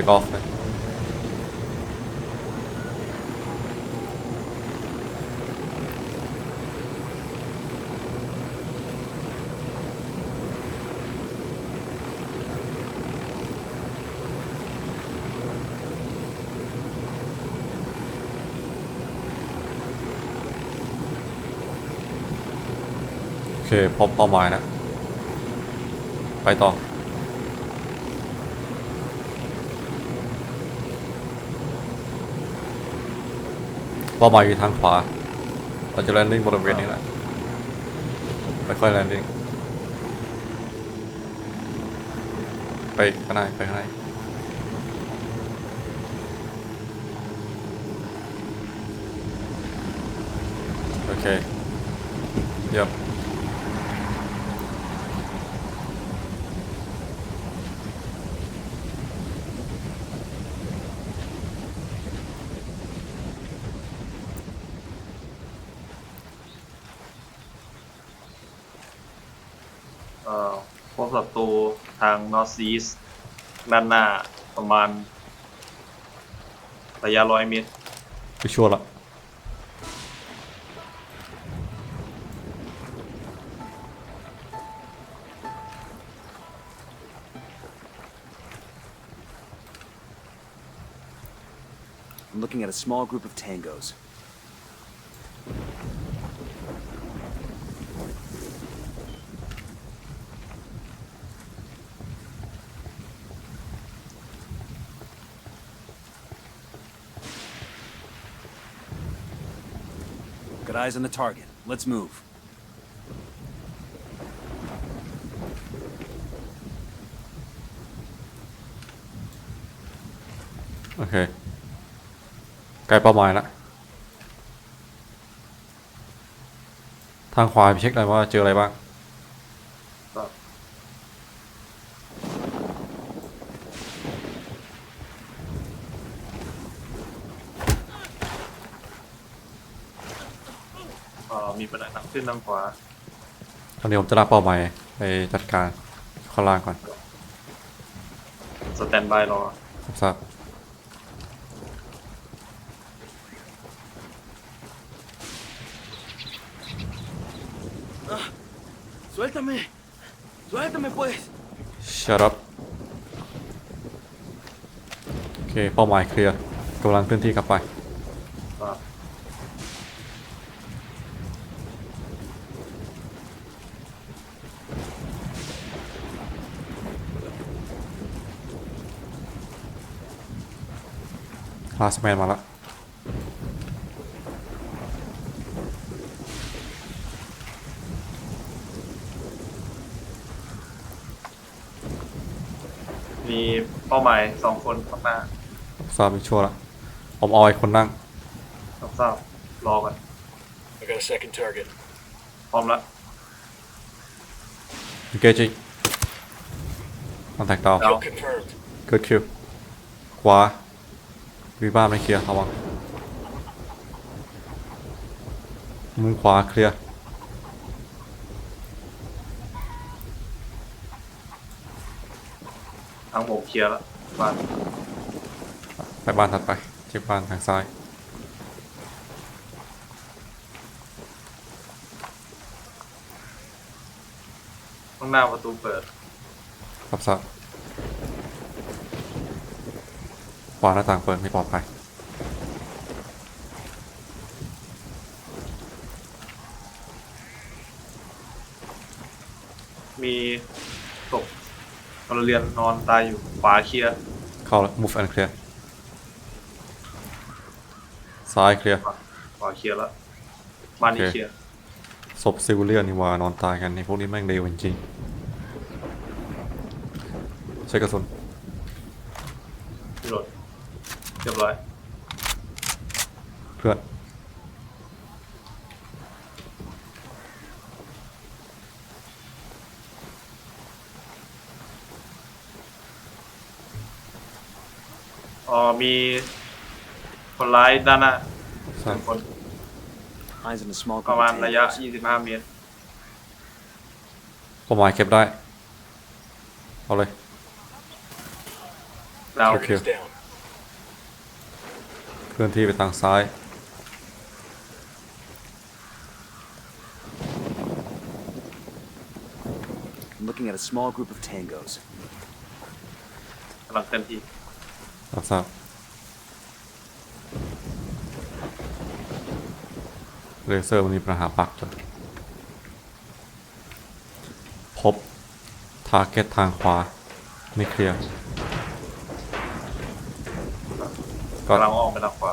เทคออฟเลยโอเค พบเป้าหมายนะ ไปต่อ เป้าหมายอยู่ทางขวา เราจะแลนดิ้งบริเวณนี้แหละค่อยๆแลนดิ้งไปข้างในไปข้างในโอเคเยี่ยม เอ่อพบศัตรูทาง north east ด้านหน้าประมาณระยะร้อยเมตร ไปชัวร์ละ I'm looking at a small group of tangos. Eyes on the target. Let's move. โอเคใกล้เป้าหมายละทางขวาไปเช็คหน่อยว่าเจออะไรบ้าง ก็เอ่อมีปัญหาทาง ขึ้นทางขวาตอนนี้ผมจะลากเป้าหมายไปจัดการข้างล่างก่อนสแตนบายรอครับทราบ Suéltame. Suéltame, pues. Shut up โอเคเป้าหมายเคลียร์กำลังเคลื่อนที่กลับไป ก็ ลาสแมนมาแล้วมีเป้าหมายสองคนข้างหน้าทราบเป็นชัวร์ละผมเอาไอ้คนนั่งรับทราบรอกัน I got a second target. พร้อมแล้ว engaging contact down แล้ว confirmed. good kill ขวา วีบ้านไม่เคลียร์ระวังมุมขวาเคลียร์ทางผมเคลียร์แล้วบ้านไปบ้านถัดไปเช็คบ้านทางซ้ายข้างหน้าประตูเปิดรับทราบขวาหน้าต่างเปิดไม่ปลอดภัยมีศพพลเรือนนอนตายอยู่ขวาเคลียร์เข้าแล้ว move and clear ซ้ายเคลียร์ขวาขวาเคลียร์แล้วบ้านนี้โอเคเคลียร์ศพซิวิเลียนนี่ว่านอนตายกันในพวกนี้แม่งเร็วจริงๆใช้กระสุน พิโรด เรียบร้อยเพื่อนอ๋อมีคนร้ายด้านหน้าทราบหนึ่งคน Eyes on a small ป group ระมาณ of ระยะ tangos. 25 เมตรเป้าหมายเก็บได้ เอาเลยไปดาว โอเคเค ลื่อนที่ไปทางซ้าย I'm looking at a small group of tangos. กำลังเต็มที่รับทราบเลเซอร์มันมีปัญหาปลักจนพบทาร์เก็ตทางขวาไม่เคลียร์ ก็กำลังออกไปทางขวา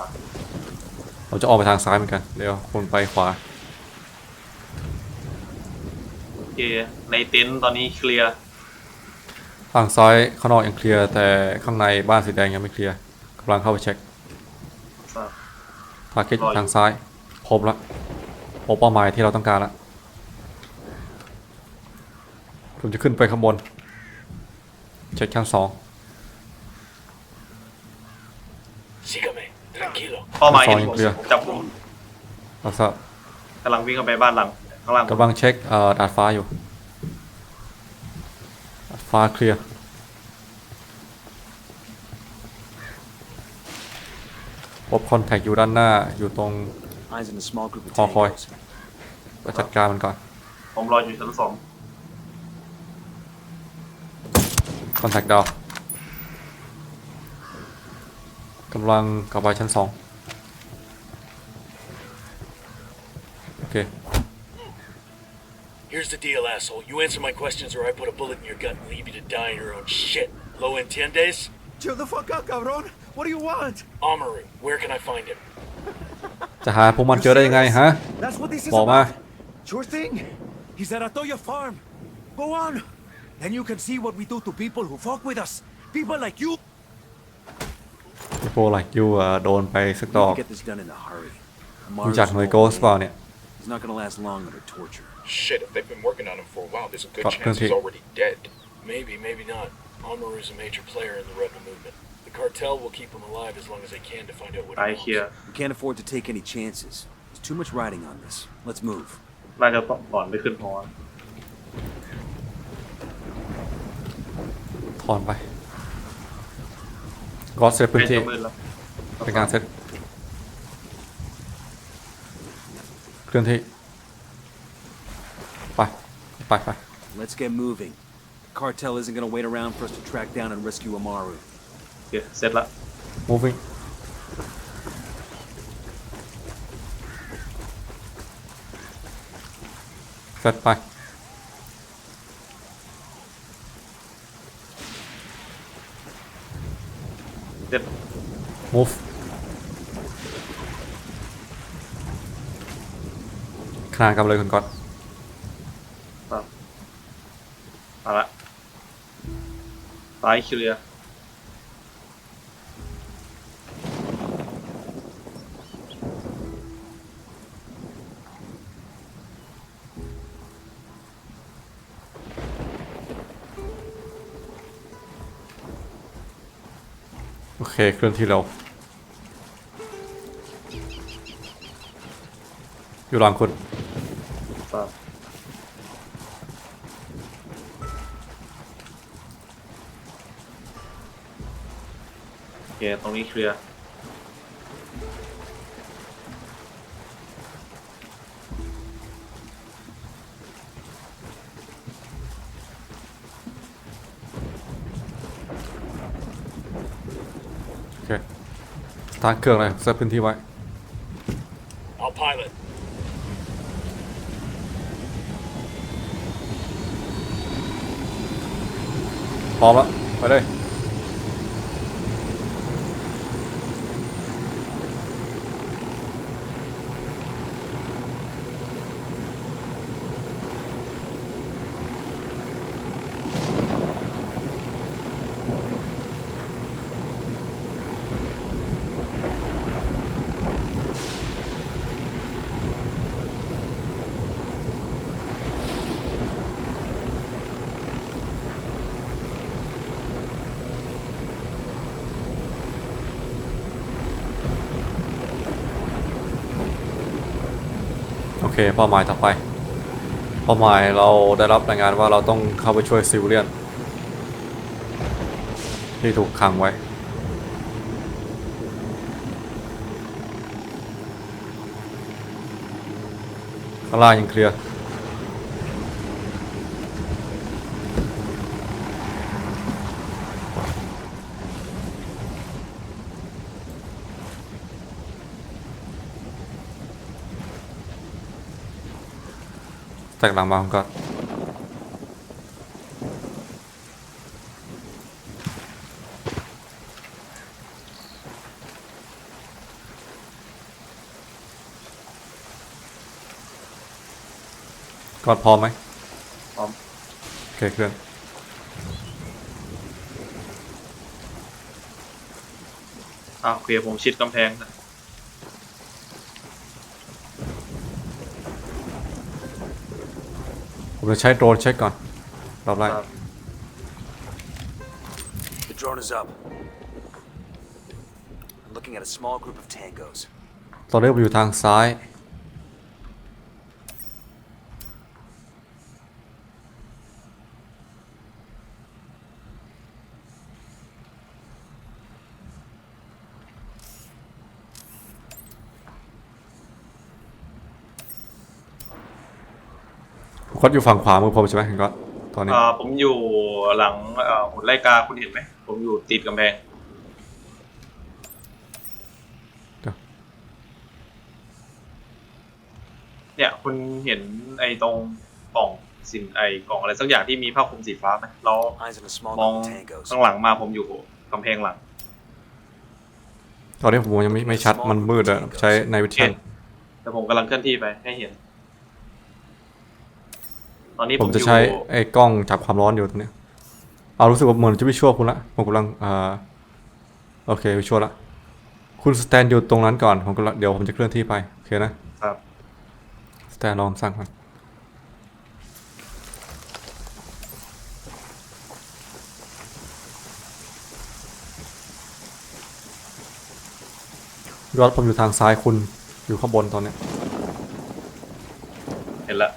เราจะออกไปทางซ้ายเหมือนกัน เดี๋ยวคุณไปขวา โอเค ในเต็นท์ตอนนี้เคลียร์ ทางซ้ายข้างนอกยังเคลียร์ แต่ข้างในบ้านสีแดงยังไม่เคลียร์กำลังเข้าไปเช็คทราบทาร์เก็ตรออยู่ ทางซ้าย พบแล้วพบเป้าหมายที่เราต้องการแล้วผมจะขึ้นไปข้างบน เช็คชั้นสอง tranquilo. เป้าหมายซอยเห็นผมเคลียร์จับผมรับทราบกำลังวิ่งเข้าไปบ้านหลังข้างล่างกำลังเช็คเอ่อดาดฟ้าอยู่ดาดฟ้าเคลียร์พบคอนแทคอยู่ด้านหน้าอยู่ตรง Eyes on a small group of Hawk Boy. tangos. ไปจัดการมันก่อนผมรออยู่ชั้นสองคอนแทคดาวกำลังกลับไปชั้นสอง Here's the deal, asshole. You answer my questions or I put a bullet in your gut and leave you to die in your own shit. Lo entiendes? Chill the fuck out, cabron. What do you want? Amaru, where can I find him? จะหาพวกมันเจอได้ยังไงฮะ That's what this is Ball, about. man. Sure thing. He's at Atoya Farm. Go on. Then you can see what we do to people who fuck with us. People like you. พวก like you เอ่อโดนไปสัก We ดอก need to get this done in a hurry. รู้ Amaru's จักหน่วย an โก old สเปล่า man. เนี่ย He's not gonna last long under torture. Shit, if they've been working on him for a while, there's a good Got chance plenty. he's already dead. Maybe, maybe not. Amaru's a major player in the rebel movement. The cartel will keep him alive as long as they can to find out what ตาย he เคลียร์ wants. We can't afford to take any chances. There's too much riding on this. Let's move. น่าจะก่อนไปขึ้นหอ ถอนไปกอสเซตพื้น เป็น ที่ จะมืดแล้ว เป็นการเซตเคลื่อนที่ไป ไปไป Let's get moving. The cartel isn't gonna wait around for us to track down and rescue Amaru. โอเคเสร็จละ moving เซตไปเสร็จ move ขนานกัน ซ้ายเคลียร์โอเคเคลื่อนที่เร็วอยู่หลังคุณ นี้เคลียร์โอเคสตาร์ทเครื่องเลยเซตพื้นที่ไว้ I'll pilot. พร้อมแล้วไปเลย เคเป้าหมายต่อไป เป้าหมายเราได้รับรายงานว่าเราต้องเข้าไปช่วยซิลเลียน ที่ถูกขังไว้ ข้างล่างยังเคลียร์ แตกหลังมาผมก็กอดพร้อมไหมพร้อมโอเคเคลื่อนอ้าวโอเคผมชิดกำแพงนะ ผมจะใช้โดรนเช็คก่อนรอบแรกครับ The drone is up. I'm looking at a small group of tangos. ตอนนี้ผมอยู่ทางซ้าย ผมก็อยู่ฝั่งขวามือผมใช่ไหมคุณก็ตอนนี้ อ่าผมอยู่หลังเอ่อหุ่นไล่กาคุณเห็นไหม ผมอยู่ติดกำแพงเดี๋ยว เนี่ยคุณเห็นไอ้ตรงกล่องสินไอ้กล่องอะไรสักอย่างที่มีผ้าคลุมสีฟ้าไหมเรา Eyes on a small มอง group of tangos. ข้างหลังมาผมอยู่กำแพงหลัง ตอนนี้ผมยังไม่ไม่ชัดมันมืดอะใช้ในวิชั่นแต่ผมกำลังเคลื่อนที่ไปให้เห็น ตอนนี้ผผมมจะอยู่ใช้ไอ้กล้องจับความร้อนอยู่ตรงเนี้ยเอารู้สึกว่าเหมือนจะวิชวลคุณละผมกำลังอ่าโอเควิชวลละคุณสแตนอยู่ตรงนั้นก่อนผมกำลังเดี๋ยวผมจะเคลื่อนที่ไปโอเคนะครับสแตนลองสั่งมันยอดผมอยู่ทางซ้ายคุณอยู่ข้างบนตอนเนี้ย เห็นละ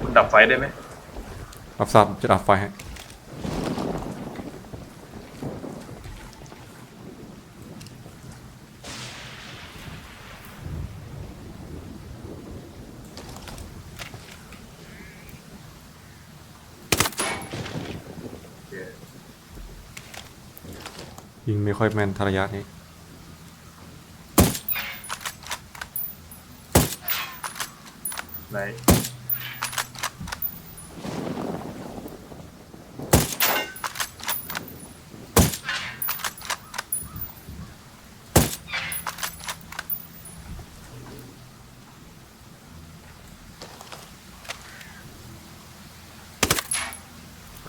คุณ ดับไฟได้ไหมรับทราบจะดับไฟให้โอเคยิงไม่ค่อยแม่นทาระยะนี้ไหน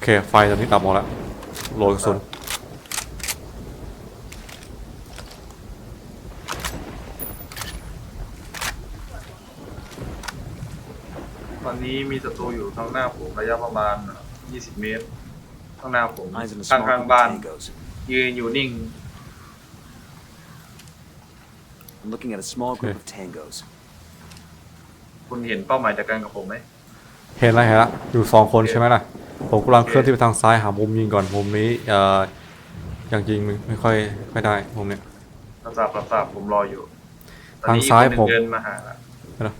เคไฟตอนนี้ดับหมดแล้วโหลดกระสุนตอนนี้มีศัตรูอยู่ข้างหน้าผมระยะประมาณ 20 เมตรข้างหน้าผม Eyes on a ข้าง small ข้าง group ๆบ้าน of tangos. ยืนอยู่นิ่ง I'm looking at a small group Okay. of tangos. คุณเห็นเป้าหมายจากการกับผมไหมเห็นแล้วเห็นแล้วอยู่สองคนใช่ไหมล่ะ ผมกำลังเคลื่อนที่ไปทางซ้ายหามุมยิงก่อนมุมนี้เอ่อยังยิงไม่ไม่ค่อยไม่ได้มุมเนี้ย รับทราบรับทราบผมรออยู่ตอนทางนี้ซ้ายอีกคนหนึ่ผม เดินมาหาละเห็นแล้ว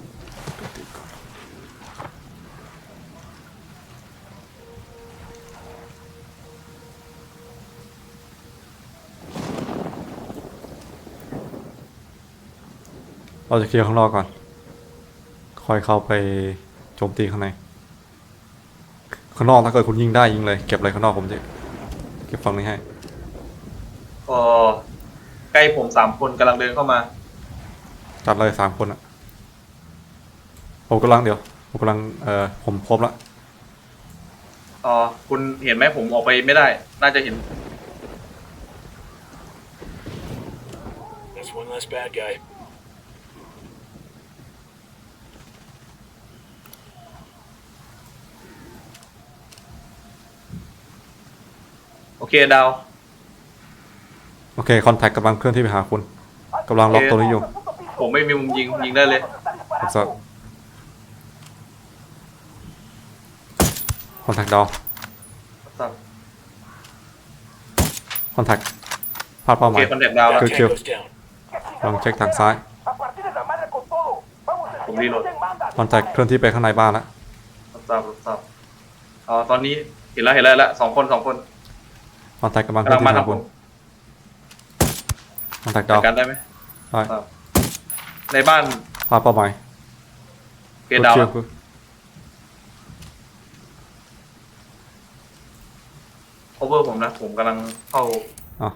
เราจะเคลียร์ข้างนอกก่อน ค่อยเข้าไปโจมตีข้างใน ข้างนอกถ้าเกิดคุณยิงได้ยิงเลยเก็บอะไรข้างนอกผมจะเก็บฝั่งนี้ให้พอใกล้ผมสามคนกำลังเดินเข้ามาจัดเลยสามคนอะผมกำลังเดี๋ยวผมกำลังเอ่อผมครบละอ๋อคุณเห็นไหมผมออกไปไม่ได้ น่าจะเห็น That's one less bad guy. เคดาว โอเคคอนแทคกำลังเคลื่อนที่ไปหาคุณกำลังล็อกตัวนี้อยู่ผมไม่มีมุมยิงยิงได้เลยผมจะคอนแทคดาวรับทราบคอนแทคพลาดเป้าโอหเคมายคอนแทคดาวแล้ว Good kill. Tango's down. ลองเช็คทางซ้าย ผมรีโหลดคอนแทคเคลื่อนที่ไปข้างในบ้านแล้วรับทราบรับทราบอ๋อตอนนี้เห็นแล้วเห็นแล้วเห็นแล้วสองคนสองคน คอนแทคกำลังเคลื่กำอลันงที่มาทาทางงผคุณมคอนแทคดาจัวดการได้ไหมได้ครับในบ้านภาพเป้าหมายเกดดาวชื่แล้อวกูโอเวอร์ผมนะ ผมกำลังเข้าอะ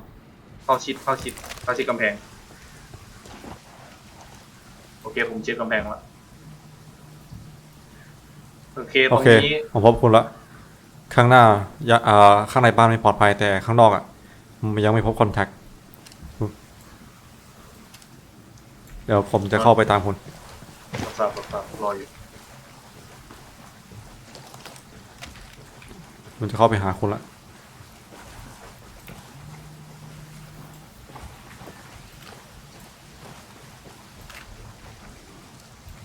เข้าชิดเข้าชิดเข้าชิดกำแพง โอเค ผมชิดกำแพงแล้วโอเคตโอรงเคนี้ผมพบคุณละ ข้างหน้าอย่าอ่าข้างในบ้านไม่ปลอดภัยแต่ข้างนอกอะมันยังไม่พบคอนแทคเดี๋ยวผมจะเข้าไปตามคุณรับทราบรับทราบรออยู่มันจะเข้าไปหาคุณละ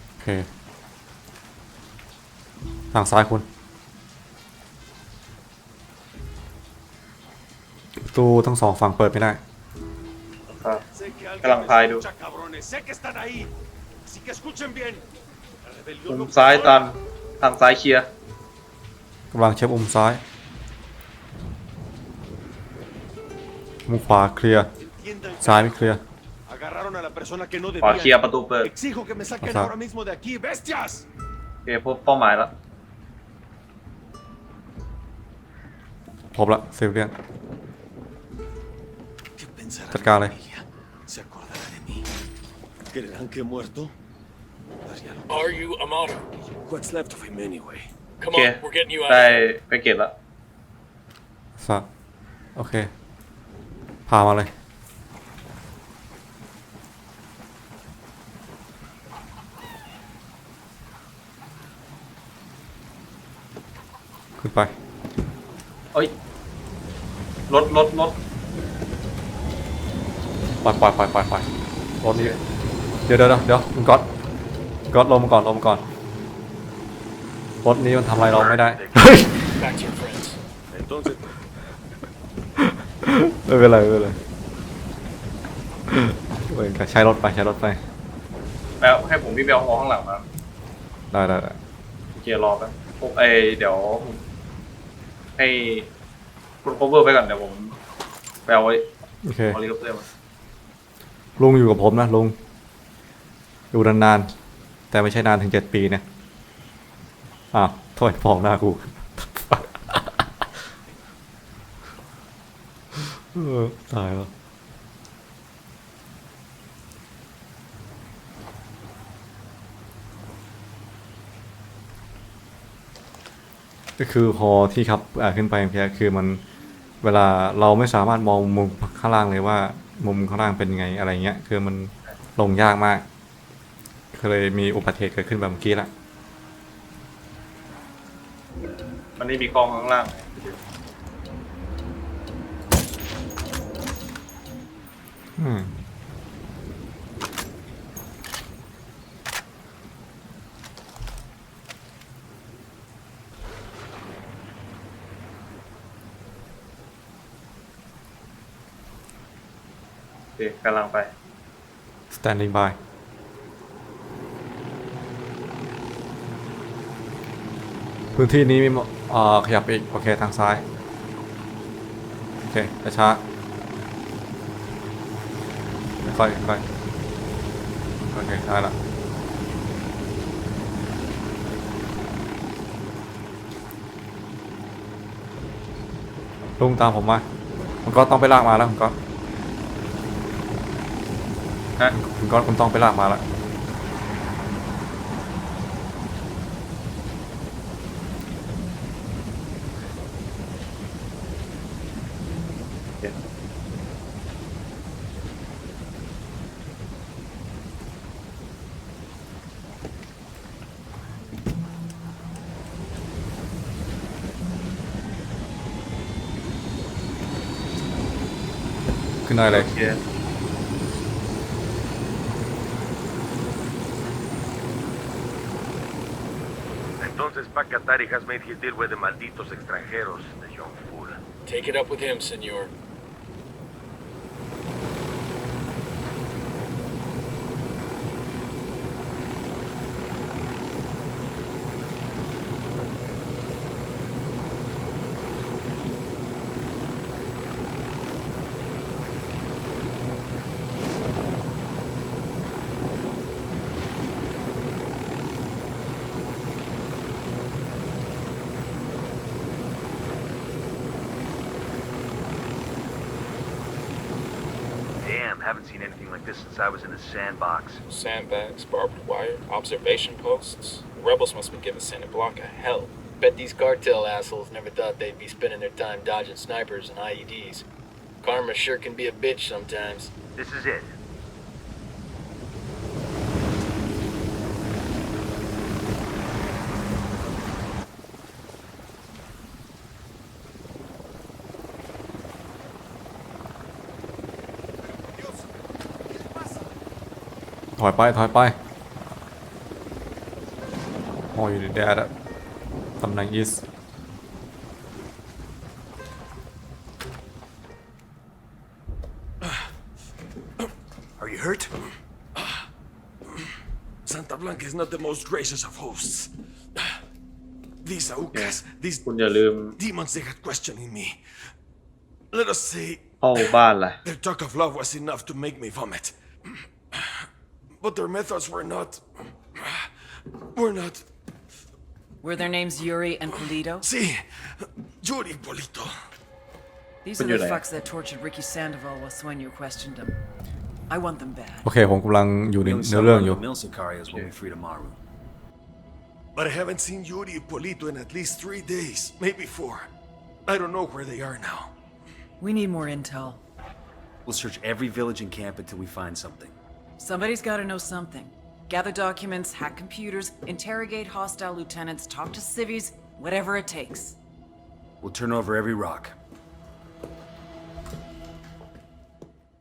โอเคทางซ้ายคุณ ตูทั้งสองฝั่งเปิดไม่ได้รับทราบ Sé que alguien Calang me Paido. escucha, cabrones. Sé que están ahí. Así que escuchen bien. La มุ rebelión ม no ซ้าย puede ตันทางซ้ายเคลียร์กำลังเช็คมุมซ้าย มุมขวาเคลียร์ Entiendan, ซ้ายไม่เคลียร์ Agarraron a la persona que no ขวา debía. เคลียร์ประตูเปิด Exijo que me saquen Ajá. ahora mismo de aquí, bestias. โอเคพบเป้าหมายแล้ว พบละเซลเลียน ¿Qué pensará Cerca, mi Ale. familia? ¿Se acordará de mí? ¿Creerán que he muerto? Haría lo Are you Amato? What's left of him anyway? Come โอเค on, we're getting you out ได้ of here. ไปเก็บแล้วซะโอเค พามาเลย ขึ้นไป เอ้ยรถรถรถ ปล่อยปล่อยปล่อยปล่อยปล่อยรถนี้เดี๋ยวเดี๋ยวเดี๋ยวเดี๋ยวคุณก๊อตก๊อตลงมาก่อนลงมาก่อนรถนี้มันทำอะไรเราไม่ได้เฮ้ย Back to your friends. Entonces, ไม่เป็นไรไม่เป็นไรเว้ยใช้รถไปใช้รถไปแล้วให้ผมวิ่งไปเอาฮอข้างหลังมาได้ได้ได้โอเครอแป๊บพวกไอเดี๋ยวให้คุณ cover ไปก่อนเดี๋ยวผมไปเอาไว้โอเคเอาเฮลิคอปเตอร์มา ลุงอยู่กับผมนะลุงอยู่นานๆ แต่ไม่ใช่นานถึงเจ็ดปีนะอ้าวโทษฟองหน้ากูตายแล้วก็คือพอที่ขับขึ้นไปเพียคือมันเวลาเราไม่สามารถมองมุมข้างล่างเลยว่า มุมข้างล่างเป็นไงอะไรเงี้ย คือมันลงยากมากก็เลยมีอุบัติเหตุเกิดขึ้นแบบเมื่อกี้ละมันไม่มีกล้องข้างล่างอืมโอ เคกำลังไป standing by พื้นที่นี้มีมเอ่อขยับอีก โอเค ทางซ้าย โอเคช้าๆค่อยๆค่อยๆโอเคได้ละลุงตามผมมาคุณก็ต้องไปลากมาแล้วคุณก็ ฮะคุณก็คุณต้องไปลากมาแล้วขึ้นได้เลย โอเค Entonces has made his deal with the malditos extranjeros, the young fool. Take it up with him, senor. Haven't seen anything like this since I was in a sandbox. Sandbags, barbed wire, observation posts. Rebels must be giving Santa Blanca hell. Bet these cartel assholes never thought they'd be spending their time dodging snipers and IEDs. Karma sure can be a bitch sometimes. This is it. ถอยไป ถอยไปอ๋ออยู่ในแดดอะตำแหน่ง east Are you hurt? Santa Blanca is not the most gracious of hosts. These Aucas, these คุณอย่าลืม demons they had questioning me. Let us say เข้าบ้านล่ะ their talk of love was enough to make me vomit. But their methods were not. were not. Were their names Yuri and Polito? See, Yuri Polito. These Put are your the name. fucks that tortured Ricky Sandoval while Sueño questioned him. I want them bad. โอเค ผมกำลังอยู่ใน We only เนื้อ saw เรื่อง one อยู่ of the mill Sicarios when we freed Amaru. But I haven't seen Yuri and Polito in at least three days, maybe four. I don't know where they are now. We need more intel. We'll search every village and camp until we find something. Somebody's gotta know something. Gather documents, hack computers, interrogate hostile lieutenants, talk to civvies, whatever it takes. We'll turn over every rock.